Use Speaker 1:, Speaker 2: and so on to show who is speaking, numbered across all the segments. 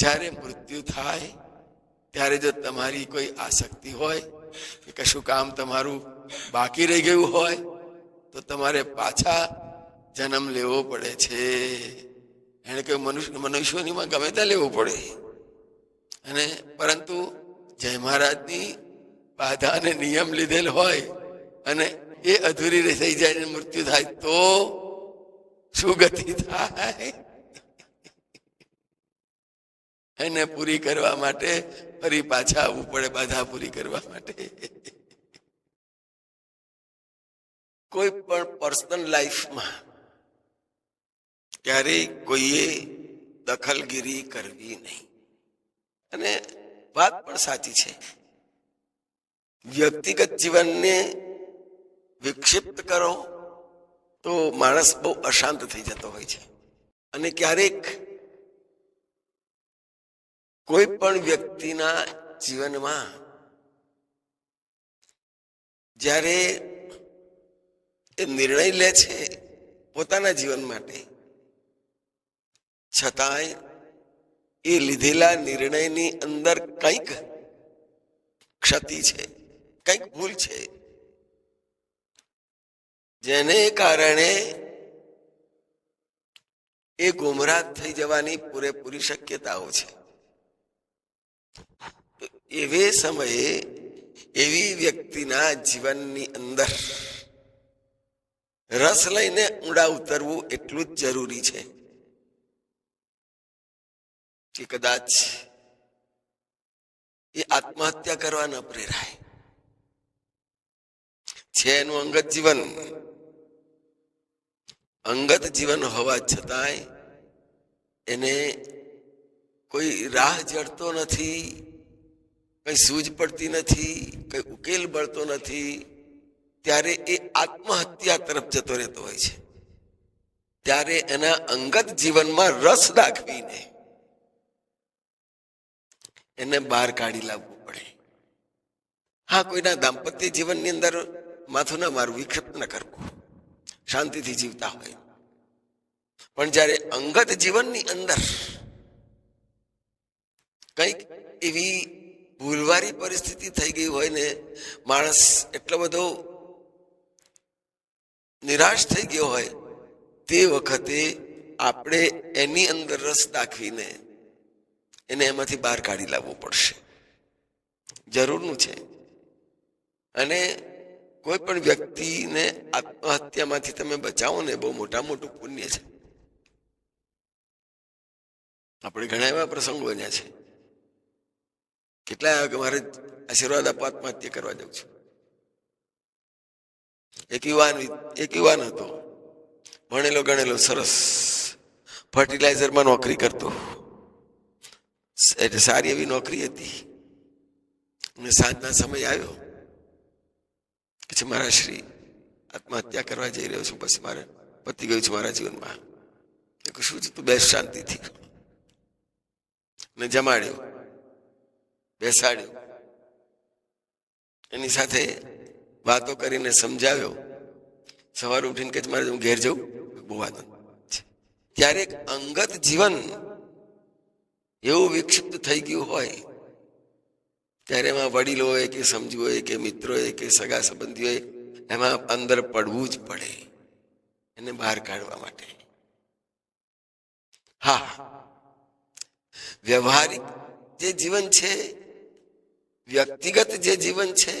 Speaker 1: જ્યારે મૃત્યુ થાય, ત્યારે જો તમારી કોઈ આસક્તિ હોય, કે કશું કામ તમારું બાકી રહી ગયું હોય, તો તમારે પાછા જન્મ લેવો પડે છે. એને કહ્યું મનુષ્ય, મનુષ્યોનીમાં ગમે ત્યાં લેવું પડે. અને પરંતુ જય મહારાજની બાધા અને નિયમ લીધેલ હોય અને એ અધૂરી થઈ જાય મૃત્યુ થાય, તો શું ગતિ થાય? એને પૂરી કરવા માટે ફરી પાછા આવવું પડે, બાધા પૂરી કરવા માટે. કોઈ પણ પર્સનલ લાઈફમાં ક્યારેય કોઈએ દખલગીરી કરવી નહીં. અને વાત પણ સાચી છે. વ્યક્તિગત જીવનને વિક્ષિપ્ત કરો તો માણસ બહુ અશાંત થઈ જતો હોય છે. અને ક્યારેક કોઈ પણ વ્યક્તિના જીવનમાં જ્યારે એ નિર્ણય લે છે પોતાના જીવન માટે, છતાંય એ લીધેલા નિર્ણયની અંદર કંઈક ક્ષતિ છે, કંઈક ભૂલ છે, જેને કારણે એ ગુમરાહ થઈ જવાની પૂરેપૂરી શક્યતાઓ છે. એવે સમયે એવી વ્યક્તિના જીવનની અંદર રસ લઈને ઊંડા ઉતરવું એટલું જ જરૂરી છે. કે કદાચ એ આત્મહત્યા કરવા ન પ્રેરાય. છે એનું અંગત જીવન. અંગત જીવન હોવા છતાંય એને કોઈ રાહ જડતો નથી, કઈ સૂઝ પડતી નથી, કઈ ઉકેલ મળતો નથી, ત્યારે એ આત્મહત્યા તરફ જતો રહેતો હોય છે. ત્યારે એના અંગત જીવનમાં રસ દાખવીને એને બહાર કાઢી લાવવું પડે. હા, કોઈના દાંપત્ય જીવનની અંદર માથું ના મારવું વિક્ષેપ ન કરવું. શાંતિથી જીવતા હોય. પણ જ્યારે અંગત જીવનની અંદર કંઈક એવી ભૂલવારી પરિસ્થિતિ થઈ ગઈ હોય ને, માણસ એટલો બધો નિરાશ થઈ ગયો હોય, તે વખતે આપણે એની અંદર રસ દાખવીને એને એમાંથી બહાર કાઢી લાવવું પડશે. જરૂરનું છે. અને કોઈ પણ વ્યક્તિને આત્મહત્યામાંથી તમે બચાવો ને બહુ મોટા મોટું પુણ્ય છે. આપણે ઘણા એવા પ્રસંગો બન્યા છે. કેટલા મારે આશીર્વાદ આપો આત્મહત્યા કરવા જાઉં છું. એક યુવાન એક યુવાન હતો. ભણેલો, ગણેલો, સરસ. ફર્ટિલાઇઝરમાં નોકરી કરતો. એટલે સારી એવી નોકરી હતી. અને સાંજના સમય આવ્યો. પછી મારા શ્રી આત્મહત્યા કરવા જઈ રહ્યો છું. બસ મારે પતી ગયું છે મારા જીવનમાં. શું છે તું બેસ શાંતિથી. ને જમાડ્યો. બેસાડ્યો. એની સાથે વાતો કરીને સમજાવ્યો. સવારે ઉઠીને કે મારે હું ઘેર જવું બહુ આનંદ ત્યારે એક અંગત જીવન એવું વિક્ષિપ્ત થઈ ગયું હોય, ત્યારે એમાં વડીલો હોય કે સમજવું કે મિત્રો હોય કે સગા સંબંધી હોય, એમાં અંદર પડવું જ પડે. એને બહાર કાઢવા માટે. હા, વ્યવહારિક જે જીવન છે વ્યક્તિગત જે જીવન છે,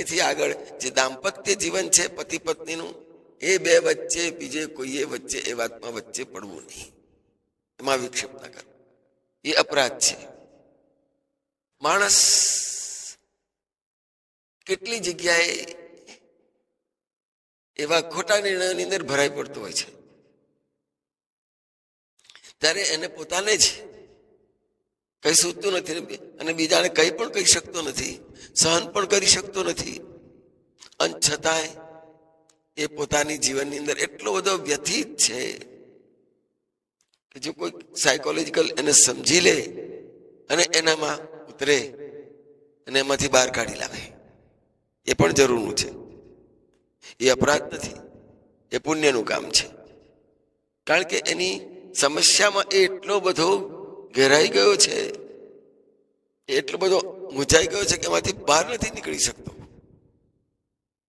Speaker 1: એથી આગળ જે દાંપત્ય જીવન છે પતિ પત્નીનું એ બે વચ્ચે, બીજે કોઈએ વચ્ચે, એ વાતમાં વચ્ચે પડવું નહીં. એમાં વિક્ષેપ ના કરવો. એ અપરાધ છે. માણસ કેટલી જગ્યાએ એવા ખોટા નિર્ણયોની અંદર ભરાઈ પડતો હોય છે. ત્યારે એને પોતાને જ કઈ સૂચતું નથી અને બીજાને કઈ પણ કહી શકતો નથી. સહન પણ કરી શકતો નથી. અને છતાંય એ પોતાની જીવનની અંદર એટલો બધો વ્યથિત છે કે જો કોઈ સાયકોલોજીકલ એને સમજી લે અને એનામાં ઉતરે અને એમાંથી બહાર કાઢી લાવે. એ પણ જરૂરનું છે. એ અપરાધ નથી. એ પુણ્યનું કામ છે. કારણ કે એની સમસ્યામાં એ એટલો બધો ઘેરાઈ ગયો છે. એટલો બધો મૂંઝાઈ ગયો છે કે એમાંથી બહાર નથી નીકળી શકતો.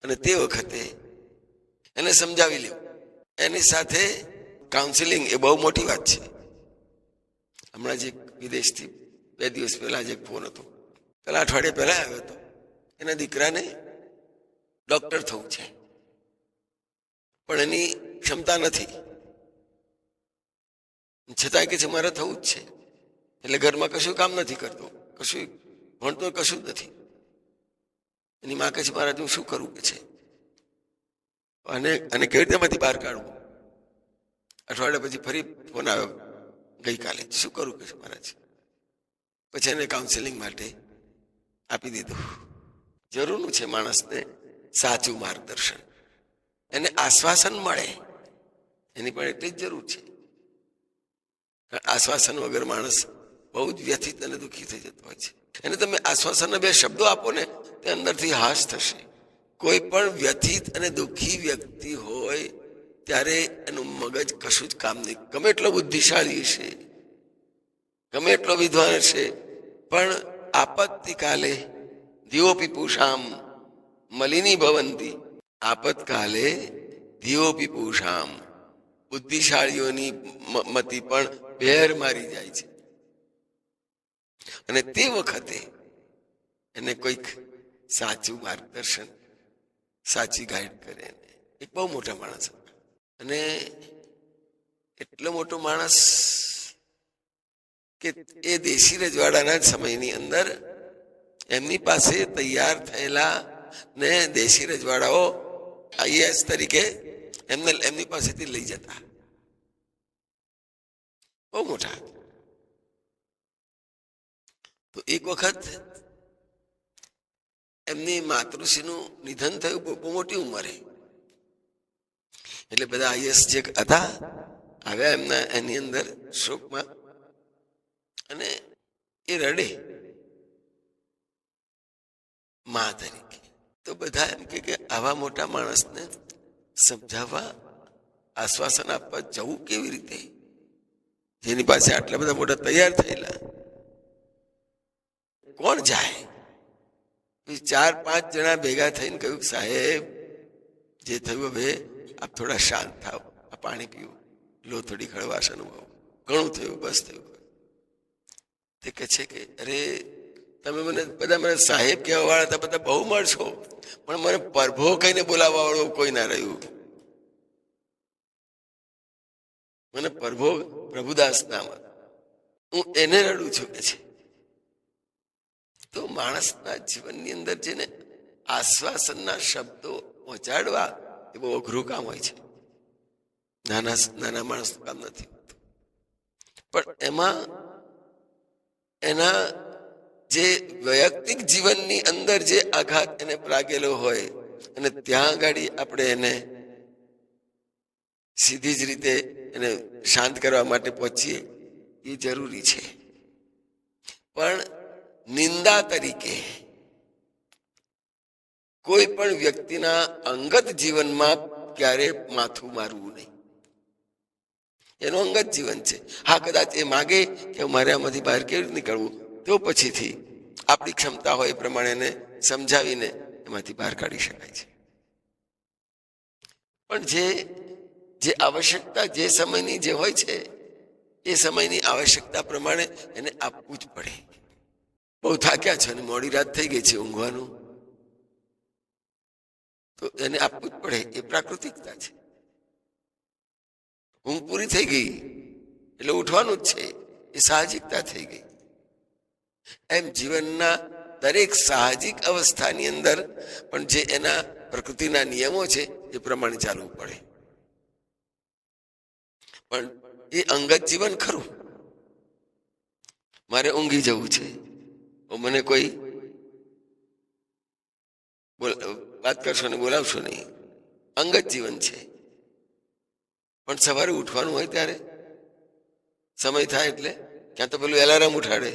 Speaker 1: અને તે વખતે એને સમજાવી લેવું એની સાથે કાઉન્સિલિંગ એ બહુ મોટી વાત છે. હમણાં જે વિદેશથી બે દિવસ પહેલાં જે ફોન હતો. પહેલાં અઠવાડિયે પહેલાં આવ્યો હતો. એના દીકરાને ડોક્ટર થવું છે. પણ એની ક્ષમતા નથી. છતાંય કે છે, મારે થવું જ છે. એટલે ઘરમાં કશું કામ નથી કરતો. કશું ભણતો કશું જ નથી. એની માં કહે છે, મહારાજ, હું શું કરું કે છે? અને અને કેવી રીતે માંથી બહાર કાઢવું અઠવાડિયા પછી ફરી ફોન આવ્યો, ગઈકાલે. શું કરું કે છે, મહારાજ? પછી એને કાઉન્સેલિંગ માટે આપી દીધું. જરૂરનું છે માણસને સાચું માર્ગદર્શન. એને આશ્વાસન મળે. એની પણ એટલી જ જરૂર છે. આશ્વાસન વગર માણસ બહુ જ વ્યથિત અને દુઃખી થઈ જતો હોય છે. એને તમે આશ્વાસનના બે શબ્દો આપો ને, તે અંદરથી હાશ થશે. કોઈ પણ વ્યથિત અને દુઃખી વ્યક્તિ હોય, ત્યારે એનું મગજ કશું જ કામ નહીં. ગમે એટલો બુદ્ધિશાળી છે ગમે એટલો વિદ્વાન છે પણ આપત્તિકાલે, દિયોપી પૂષામ મલિની ભવંતી. આપતકાલે દિયોપી પૂષામ બુદ્ધિશાળીઓની મતી પણ ભેર મારી જાય છે. અને તે વખતે એને કોઈક સાચું માર્ગદર્શન, સાચી ગાઈડ કરે એને. એક બહુ મોટા માણસ. અને એટલો મોટો માણસ કે એ દેશી રજવાડાના સમયની અંદર એમની પાસે તૈયાર થયેલા ને દેશી રજવાડાઓ આઈએસ તરીકે એમને, એમની પાસેથી લઈ જતા. બહુ મોટા તો એક વખત એમની માતૃશ્રીનું નિધન થયું, બહુ મોટી ઉંમરે. એટલે બધા આઈએસ જે હતા, આવ્યા એમના, એની અંદર શોકમાં. અને એ રડે. મા તરીકે. તો બધા એમ કે આવા મોટા માણસને સમજાવવા, આશ્વાસન આપવા જવું કેવી રીતે? જેની પાસે આટલા બધા મોટા તૈયાર થયેલા. કોણ જાય? ચાર પાંચ જણા ભેગા થઈને કહ્યું, સાહેબ, જે થયું હવે, આપ થોડા શાંત થાવ આ પાણી પીવું. લો, થોડી ખળવાશ અનુભવ. ઘણું થયું, બસ થયું. તે કહે છે કે, અરે, તમે મને બધા મને સાહેબ કહેવા વાળા હતા, બધા બહુ મળશો. પણ મને પરભો કહીને બોલાવવા વાળું કોઈ ના રહ્યું. મને પરભો પ્રભુદાસ નામ હતું. હું એને રડું છું કે છે તો માણસના જીવનની અંદર જેને આશ્વાસનના શબ્દો પહોંચાડવા એ બહુ અઘરું કામ હોય છે નાના નાના માણસનું કામ નથી. પણ એમાં એના જે વૈયક્તિક જીવનની અંદર જે આઘાત એને પ્રાગેલો હોય અને ત્યાં આગળ આપણે એને સીધી જ રીતે એને શાંત કરવા માટે પહોંચીએ, એ જરૂરી છે પણ નિંદા તરીકે. કોઈ પણ વ્યક્તિના અંગત જીવનમાં ક્યારે માથું મારવું નહીં. એનું અંગત જીવન છે. હા, કદાચ એ માગે કે મારે આમાંથી બહાર કેવી નીકળવું? તો પછીથી આપણી ક્ષમતા હોય એ પ્રમાણે એને સમજાવીને એમાંથી બહાર કાઢી શકાય છે. પણ જે જે આવશ્યકતા જે સમયની જે હોય છે, એ સમયની આવશ્યકતા પ્રમાણે એને આપવું જ પડે. બહુ થાક્યા છે અને મોડી રાત થઈ ગઈ છે ઊંઘવાનું. તો એને આપવું જ પડે, એ પ્રાકૃતિકતા છે. ઊંઘ પૂરી થઈ ગઈ, એટલે ઉઠવાનું જ છે, એ સાહજિકતા થઈ ગઈ. એમ જીવનના દરેક સાહજિક અવસ્થાની અંદર, પણ જે એના પ્રકૃતિના નિયમો છે, એ પ્રમાણે ચાલવું પડે. પણ એ અંગત જીવન ખરું. મારે ઊંઘી જવું છે. મને કોઈ વાત કરશો ને બોલાવશો નહીં. અંગત જીવન છે. પણ સવારે ઉઠવાનું હોય ત્યારે સમય થાય એટલે ક્યાં તો પેલું એલાર્મ ઉઠાડે.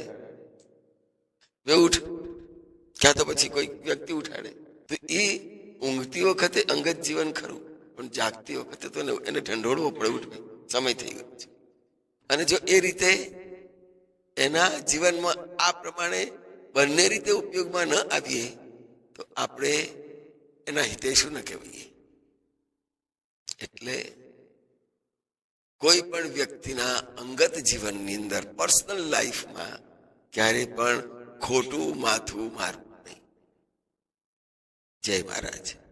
Speaker 1: બે ઉઠ. ક્યાં તો પછી કોઈ વ્યક્તિ ઉઠાડે. તો એ ઊંઘતી વખતે અંગત જીવન ખરું, પણ જાગતી વખતે તો એને ઢંઢોળવો પડે ઉઠે. સમય થઈ ગયો છે. અને જો એ રીતે એના જીવનમાં આ પ્રમાણે બંને રીતે ઉપયોગમાં ન આવીએ, તો આપણે એના હિતેશુ ન કહેવાઈએ. એટલે કોઈ પણ વ્યક્તિના અંગત જીવનની અંદર પર્સનલ લાઈફમાં ક્યારે પણ ખોટું માથું મારવું નહીં. જય મહારાજ.